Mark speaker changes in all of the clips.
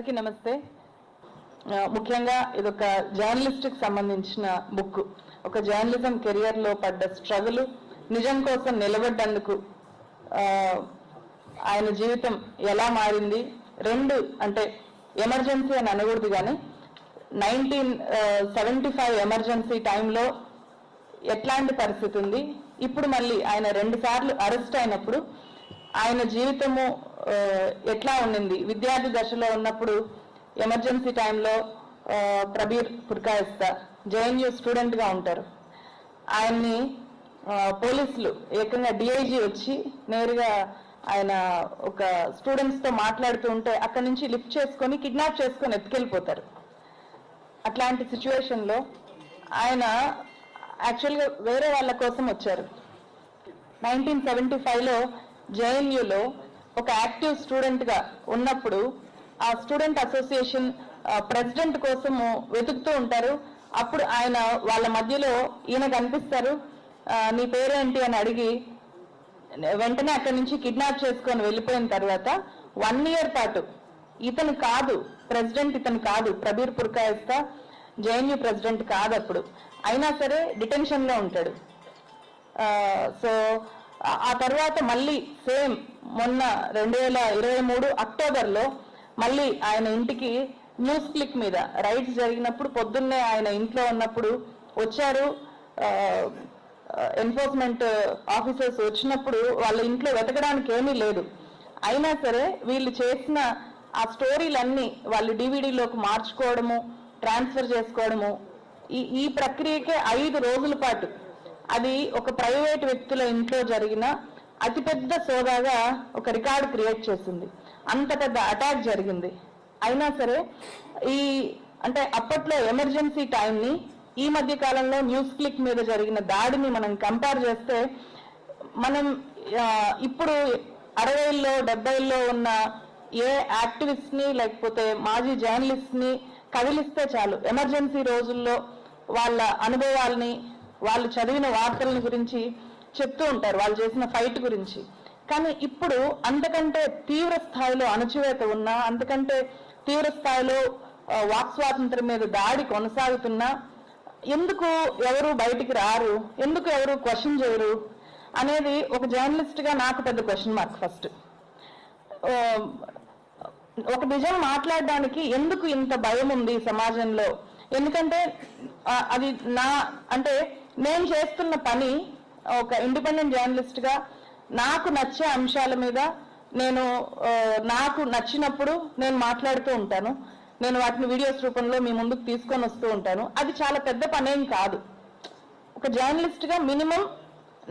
Speaker 1: అందరికీ నమస్తే. ఆ, ముఖ్యంగా ఇదొక జర్నలిస్ట్కి సంబంధించిన బుక్. ఒక జర్నలిజం కెరియర్లో పడ్డ స్ట్రగుల్ నిజం కోసం నిలబడ్డందుకు ఆయన జీవితం ఎలా మారింది? రెండు అంటే ఎమర్జెన్సీ అని అనకూడదు కానీ నైన్టీన్ సెవెంటీ ఫైవ్ ఎమర్జెన్సీ టైంలో ఎట్లాంటి పరిస్థితి ఉంది? ఇప్పుడు మళ్ళీ ఆయన రెండు సార్లు అరెస్ట్ అయినప్పుడు ఆయన జీవితము ఎట్లా ఉండింది? విద్యార్థి దశలో ఉన్నప్పుడు ఎమర్జెన్సీ టైంలో ప్రబీర్ పుర్కాయస్తా జేఎన్యూ స్టూడెంట్గా ఉంటారు. ఆయన్ని పోలీసులు ఏకంగా డిఐజీ వచ్చి నేరుగా ఆయన ఒక స్టూడెంట్స్తో మాట్లాడుతూ ఉంటే అక్కడి నుంచి లిఫ్ట్ చేసుకొని కిడ్నాప్ చేసుకొని ఎత్తుకెళ్ళిపోతారు. అట్లాంటి సిచ్యువేషన్లో ఆయన యాక్చువల్గా వేరే వాళ్ళ కోసం వచ్చారు. నైన్టీన్ సెవెంటీ ఫైవ్లో జేఎన్యులో ఒక యాక్టివ్ స్టూడెంట్గా ఉన్నప్పుడు ఆ స్టూడెంట్ అసోసియేషన్ ప్రెసిడెంట్ కోసము వెతుకుతూ ఉంటారు. అప్పుడు ఆయన వాళ్ళ మధ్యలో ఈయన కనిపిస్తారు. నీ పేరేంటి? అని అడిగి వెంటనే అక్కడి నుంచి కిడ్నాప్ చేసుకొని వెళ్ళిపోయిన తర్వాత వన్ ఇయర్ పాటు ఇతను కాదు ప్రెసిడెంట్ ఇతను కాదు ప్రబీర్ పుర్కాయస్తా జేఎన్యూ ప్రెసిడెంట్ కాదు అప్పుడు. అయినా సరే డిటెన్షన్లో ఉంటాడు. సో ఆ- తర్వాత మళ్ళీ సేమ్ మొన్న రెండు వేల ఇరవై మూడు అక్టోబర్లో మళ్ళీ ఆయన ఇంటికి న్యూస్ క్లిక్ మీద రైడ్స్ జరిగినప్పుడు పొద్దున్నే ఆయన ఇంట్లో ఉన్నప్పుడు వచ్చారు. ఎన్ఫోర్స్మెంట్ ఆఫీసర్స్ వచ్చినప్పుడు వాళ్ళ ఇంట్లో వెతకడానికి ఏమీ లేదు. అయినా సరే వీళ్ళు చేసిన ఆ స్టోరీలన్నీ వాళ్ళు డివిడీలోకి మార్చుకోవడము ట్రాన్స్ఫర్ చేసుకోవడము ఈ ఈ ప్రక్రియకే ఐదు రోజుల పాటు అది ఒక ప్రైవేట్ వ్యక్తుల ఇంట్లో జరిగిన అతిపెద్ద సోదాగా ఒక రికార్డు క్రియేట్ చేసింది. అంత పెద్ద అటాక్ జరిగింది. అయినా సరే ఈ అంటే అప్పట్లో ఎమర్జెన్సీ టైంని ఈ మధ్య కాలంలో న్యూస్ క్లిక్ మీద జరిగిన దాడిని మనం కంపేర్ చేస్తే మనం ఇప్పుడు అరవైల్లో డెబ్బైల్లో ఉన్న ఏ యాక్టివిస్ట్ని లేకపోతే మాజీ జర్నలిస్ట్ని కదిలిస్తే చాలు. ఎమర్జెన్సీ రోజుల్లో వాళ్ళ అనుభవాల్ని వాళ్ళు చదివిన వార్తలని గురించి చెప్తూ ఉంటారు వాళ్ళు చేసిన ఫైట్ గురించి. కానీ ఇప్పుడు అంతకంటే తీవ్ర స్థాయిలో అణచివేత ఉన్నా అంతకంటే తీవ్ర స్థాయిలో వాక్ స్వాతంత్రం మీద దాడి కొనసాగుతున్నా ఎందుకు ఎవరు బయటికి రారు? ఎందుకు ఎవరు క్వశ్చన్ చేయరు? అనేది ఒక జర్నలిస్ట్గా నాకు పెద్ద క్వశ్చన్ మార్క్ ఫస్ట్. ఒక నిజం మాట్లాడడానికి ఎందుకు ఇంత భయం ఉంది సమాజంలో? ఎందుకంటే అది నా అంటే నేను చేస్తున్న పని ఒక ఇండిపెండెంట్ జర్నలిస్ట్గా నాకు నచ్చే అంశాల మీద నేను నాకు నచ్చినప్పుడు నేను మాట్లాడుతూ ఉంటాను. నేను వాటిని వీడియోస్ రూపంలో మీ ముందుకు తీసుకొని వస్తూ ఉంటాను. అది చాలా పెద్ద పనేం కాదు. ఒక జర్నలిస్ట్గా మినిమం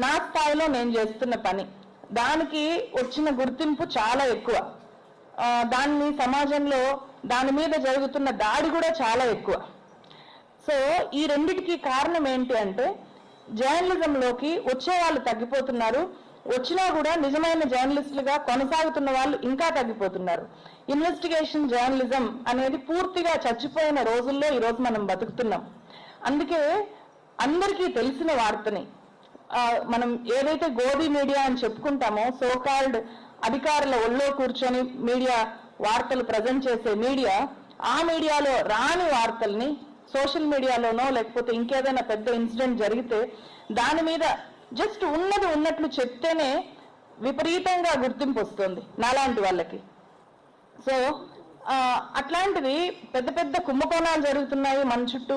Speaker 1: నా స్థాయిలో నేను చేస్తున్న పని. దానికి వచ్చిన గుర్తింపు చాలా ఎక్కువ. దాన్ని సమాజంలో దాని మీద జరుగుతున్న దాడి కూడా చాలా ఎక్కువ. సో ఈ రెండిటికి కారణం ఏంటి అంటే జర్నలిజంలోకి వచ్చే వాళ్ళు తగ్గిపోతున్నారు. వచ్చినా కూడా నిజమైన జర్నలిస్టులుగా కొనసాగుతున్న వాళ్ళు ఇంకా తగ్గిపోతున్నారు. ఇన్వెస్టిగేషన్ జర్నలిజం అనేది పూర్తిగా చచ్చిపోయిన రోజుల్లో ఈ రోజు మనం బతుకుతున్నాం. అందుకే అందరికీ తెలిసిన వార్తని మనం ఏదైతే గోధి మీడియా అని చెప్పుకుంటామో సో కాల్డ్ అధికారుల ఒళ్ళో కూర్చొని మీడియా వార్తలు ప్రజెంట్ చేసే మీడియా ఆ మీడియాలో రాని వార్తల్ని సోషల్ మీడియాలోనో లేకపోతే ఇంకేదైనా పెద్ద ఇన్సిడెంట్ జరిగితే దాని మీద జస్ట్ ఉన్నది ఉన్నట్లు చెప్తేనే విపరీతంగా గుర్తింపు వస్తుంది నాలాంటి వాళ్ళకి. సో అట్లాంటిది పెద్ద పెద్ద కుంభకోణాలు జరుగుతున్నాయి మన చుట్టూ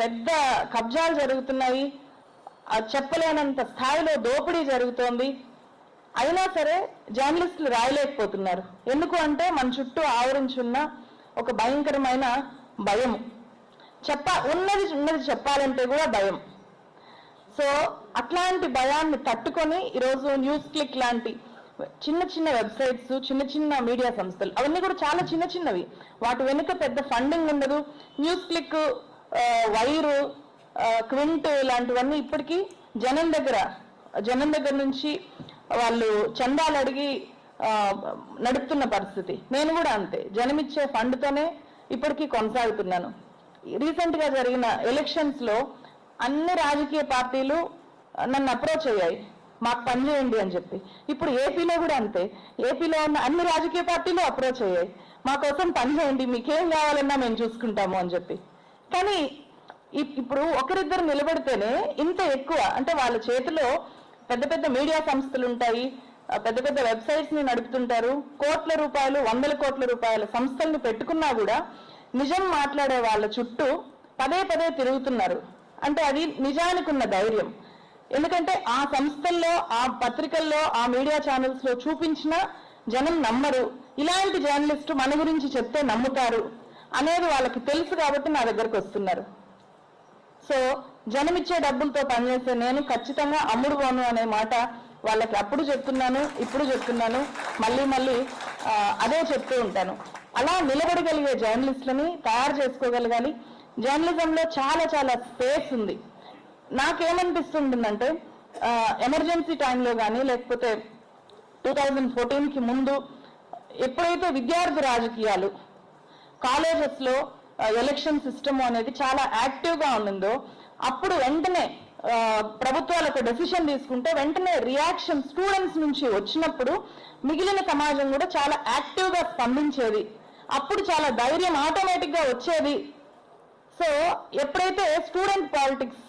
Speaker 1: పెద్ద కబ్జాలు జరుగుతున్నాయి. చెప్పలేనంత స్థాయిలో దోపిడీ జరుగుతోంది. అయినా సరే జర్నలిస్టులు రాయలేకపోతున్నారు. ఎందుకు అంటే మన చుట్టూ ఆవరించున్న ఒక భయంకరమైన భయం చెప్ప ఉన్నది ఉన్నది చెప్పాలంటే కూడా భయం. సో అట్లాంటి భయాన్ని తట్టుకొని ఈరోజు న్యూస్ క్లిక్ లాంటి చిన్న చిన్న వెబ్సైట్స్ చిన్న చిన్న మీడియా సంస్థలు అవన్నీ కూడా చాలా చిన్న చిన్నవి. వాటి వెనుక పెద్ద ఫండింగ్ ఉండదు. న్యూస్ క్లిక్ వైరు క్వింట్ ఇలాంటివన్నీ ఇప్పటికీ జనం దగ్గర జనం దగ్గర నుంచి వాళ్ళు చందాలు అడిగి నడుపుతున్న పరిస్థితి. నేను కూడా అంతే. జనమిచ్చే ఫండ్తోనే ఇప్పటికీ కొనసాగుతున్నాను. రీసెంట్గా జరిగిన ఎలక్షన్స్లో అన్ని రాజకీయ పార్టీలు నన్ను అప్రోచ్ అయ్యాయి. మాకు పని చేయండి అని చెప్పి. ఇప్పుడు ఏపీలో కూడా అంతే. ఏపీలో ఉన్న అన్ని రాజకీయ పార్టీలు అప్రోచ్ అయ్యాయి. మా కోసం పని చేయండి. మీకేం కావాలన్నా మేము చూసుకుంటాము అని చెప్పి. కానీ ఇప్పుడు ఒకరిద్దరు నిలబడితేనే ఇంత ఎక్కువ అంటే వాళ్ళ చేతిలో పెద్ద పెద్ద మీడియా సంస్థలు ఉంటాయి. పెద్ద పెద్ద వెబ్సైట్స్ని నడుపుతుంటారు. కోట్ల రూపాయలు వందల కోట్ల రూపాయల సంస్థల్ని పెట్టుకున్నా కూడా నిజం మాట్లాడే వాళ్ళ చుట్టూ పదే పదే తిరుగుతున్నారు. అంటే అది నిజానికి ఉన్న ధైర్యం. ఎందుకంటే ఆ సంస్థల్లో ఆ పత్రికల్లో ఆ మీడియా ఛానల్స్లో చూపించిన జనం నమ్మరు. ఇలాంటి జర్నలిస్టు మన గురించి చెప్తే నమ్ముతారు అనేది వాళ్ళకి తెలుసు కాబట్టి నా దగ్గరకు వస్తున్నారు. సో జనం ఇచ్చే డబ్బులతో పనిచేసే నేను ఖచ్చితంగా అమ్ముడు పోను అనే మాట వాళ్ళకి అప్పుడు చెప్తున్నాను ఇప్పుడు చెప్తున్నాను మళ్ళీ మళ్ళీ అదే చెప్తూ ఉంటాను. అలా నిలబడగలిగే జర్నలిస్టులని తయారు చేసుకోగలగాలి. జర్నలిజంలో చాలా చాలా స్పేస్ ఉంది. నాకేమనిపిస్తుంటుందంటే ఎమర్జెన్సీ టైంలో కానీ లేకపోతే టూ థౌజండ్ ఫోర్టీన్కి ముందు ఎప్పుడైతే విద్యార్థి రాజకీయాలు కాలేజెస్లో ఎలక్షన్ సిస్టమ్ అనేది చాలా యాక్టివ్గా గా అప్పుడు వెంటనే ప్రభుత్వాలకు ప్రభుత్వాలు ఒక డెసిషన్ తీసుకుంటే వెంటనే రియాక్షన్ స్టూడెంట్స్ నుంచి వచ్చినప్పుడు మిగిలిన సమాజం కూడా చాలా యాక్టివ్గా స్పందించేది. అప్పుడు చాలా ధైర్యం ఆటోమేటిక్గా వచ్చేది. సో ఎప్పుడైతే స్టూడెంట్ పాలిటిక్స్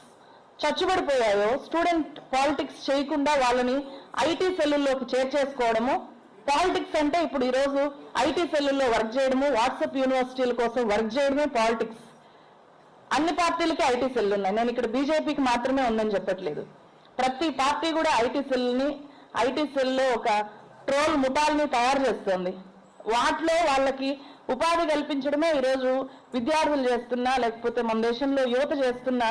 Speaker 1: చచ్చుబడిపోయాయో స్టూడెంట్ పాలిటిక్స్ చేయకుండా వాళ్ళని ఐటీ సెల్లుల్లోకి చేర్చేసుకోవడము పాలిటిక్స్ అంటే ఇప్పుడు ఈరోజు ఐటీ సెల్లుల్లో వర్క్ చేయడము వాట్సాప్ యూనివర్సిటీల కోసం వర్క్ చేయడమే పాలిటిక్స్ అన్ని పార్టీలకి ఐటీ సెల్ ఉన్నాయి నేను ఇక్కడ బీజేపీకి మాత్రమే ఉందని చెప్పట్లేదు. ప్రతి పార్టీ కూడా ఐటీ సెల్ని ఐటీ సెల్లో ఒక ట్రోల్ ముఠాల్ని తయారు చేస్తుంది. వాటిలో వాళ్ళకి ఉపాధి కల్పించడమే ఈరోజు విద్యార్థులు చేస్తున్నా లేకపోతే మన దేశంలో యువత చేస్తున్న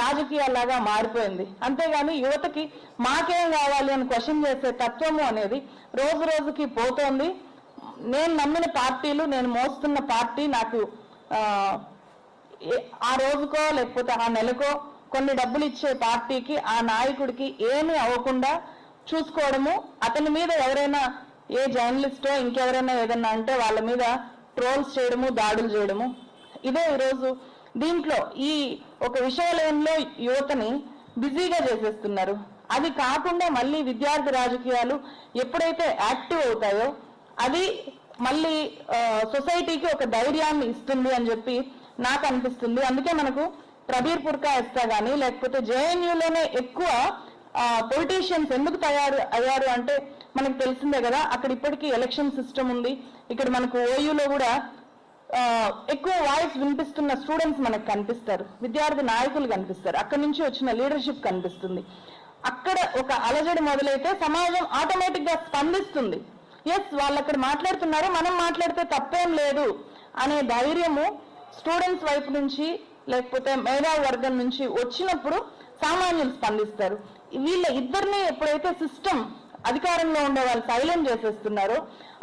Speaker 1: రాజకీయాలాగా మారిపోయింది. అంతేగాని యువతకి మాకేం కావాలి అని క్వశ్చన్ చేసే తత్వము అనేది రోజు రోజుకి పోతోంది. నేను నమ్మిన పార్టీలు నేను మోస్తున్న పార్టీ నాకు ఆ రోజుకో లేకపోతే ఆ నెలకో కొన్ని డబ్బులు ఇచ్చే పార్టీకి ఆ నాయకుడికి ఏమీ అవ్వకుండా చూసుకోవడము అతని మీద ఎవరైనా ఏ జర్నలిస్టో ఇంకెవరైనా ఏదన్నా అంటే వాళ్ళ మీద ట్రోల్స్ చేయడము దాడులు చేయడము. ఇదే ఈరోజు దీంట్లో ఈ ఒక విషయాలయంలో యువతని బిజీగా చేసేస్తున్నారు. అది కాకుండా మళ్ళీ విద్యార్థి రాజకీయాలు ఎప్పుడైతే యాక్టివ్ అవుతాయో అది మళ్ళీ సొసైటీకి ఒక ధైర్యాన్ని ఇస్తుంది అని చెప్పి నాకు అనిపిస్తుంది. అందుకే మనకు ప్రబీర్ పుర్కా ఇస్తా గానీ లేకపోతే జేఎన్యూలోనే ఎక్కువ పొలిటీషియన్స్ ఎందుకు తయారు అయ్యారు అంటే మనకు తెలిసిందే కదా అక్కడ ఇప్పటికీ ఎలక్షన్ సిస్టమ్ ఉంది. ఇక్కడ మనకు ఓయూలో కూడా ఎక్కువ వాయిస్ వినిపిస్తున్న స్టూడెంట్స్ మనకు కనిపిస్తారు. విద్యార్థి నాయకులు కనిపిస్తారు. అక్కడి నుంచి వచ్చిన లీడర్షిప్ కనిపిస్తుంది. అక్కడ ఒక అలజడి మొదలైతే సమాజం ఆటోమేటిక్గా స్పందిస్తుంది. ఎస్ వాళ్ళు అక్కడ మాట్లాడుతున్నారు మనం మాట్లాడితే తప్పేం లేదు అనే ధైర్యము స్టూడెంట్స్ వైపు నుంచి లేకపోతే మేధావి వర్గం నుంచి వచ్చినప్పుడు సామాన్యులు స్పందిస్తారు. వీళ్ళ ఇద్దరిని ఎప్పుడైతే సిస్టమ్ అధికారంలో ఉండే వాళ్ళు సైలెంట్ చేసేస్తున్నారు.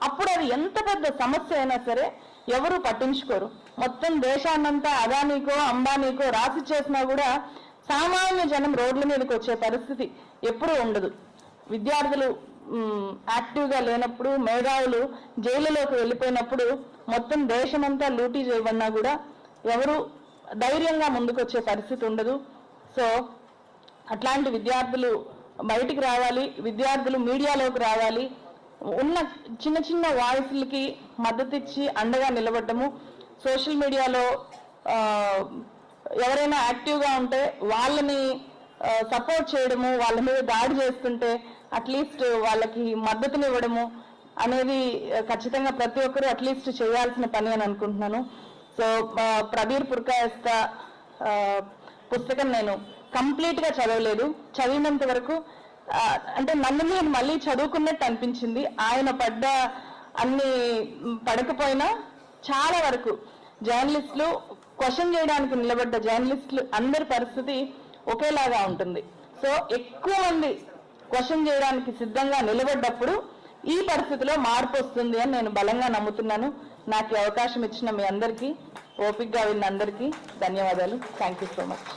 Speaker 1: అప్పుడు అది ఎంత పెద్ద సమస్య అయినా సరే ఎవరు పట్టించుకోరు. మొత్తం దేశాన్నంతా అదానీకో అంబానీకో రాసి చేసినా కూడా సామాన్య జనం రోడ్ల మీదకి వచ్చే పరిస్థితి ఎప్పుడూ ఉండదు. విద్యార్థులు యాక్టివ్గా లేనప్పుడు మేధావులు జైలులోకి వెళ్ళిపోయినప్పుడు మొత్తం దేశమంతా లూటీ చేయబడినా కూడా ఎవరు ధైర్యంగా ముందుకొచ్చే పరిస్థితి ఉండదు. సో అట్లాంటి విద్యార్థులు బయటికి రావాలి విద్యార్థులు మీడియాలోకి రావాలి ఉన్న చిన్న చిన్న వాయిస్లకి మద్దతు ఇచ్చి అండగా నిలబడటము సోషల్ మీడియాలో ఎవరైనా యాక్టివ్గా ఉంటే వాళ్ళని సపోర్ట్ చేయడము వాళ్ళ మీద దాడి చేస్తుంటే అట్లీస్ట్ వాళ్ళకి మద్దతునివ్వడము అనేది ఖచ్చితంగా ప్రతి ఒక్కరూ అట్లీస్ట్ చేయాల్సిన పని అని అనుకుంటున్నాను. సో ప్రబీర్ పుర్కాయస్త పుస్తకం నేను కంప్లీట్గా చదవలేదు. చదివినంత వరకు అంటే నన్ను నేను మళ్ళీ చదువుకున్నట్టు అనిపించింది. ఆయన పడ్డ అన్ని పడకపోయినా చాలా వరకు జర్నలిస్టులు క్వశ్చన్ చేయడానికి నిలబడ్డ జర్నలిస్టులు అందరి పరిస్థితి ఒకేలాగా ఉంటుంది. సో ఎక్కువ మంది క్వశ్చన్ చేయడానికి సిద్ధంగా నిలబడ్డప్పుడు ఈ పరిస్థితిలో మార్పు వస్తుంది అని నేను బలంగా నమ్ముతున్నాను. నాకు ఈ అవకాశం ఇచ్చిన మీ అందరికీ ఓపిక్గా విన్న అందరికీ ధన్యవాదాలు. Thank you so much.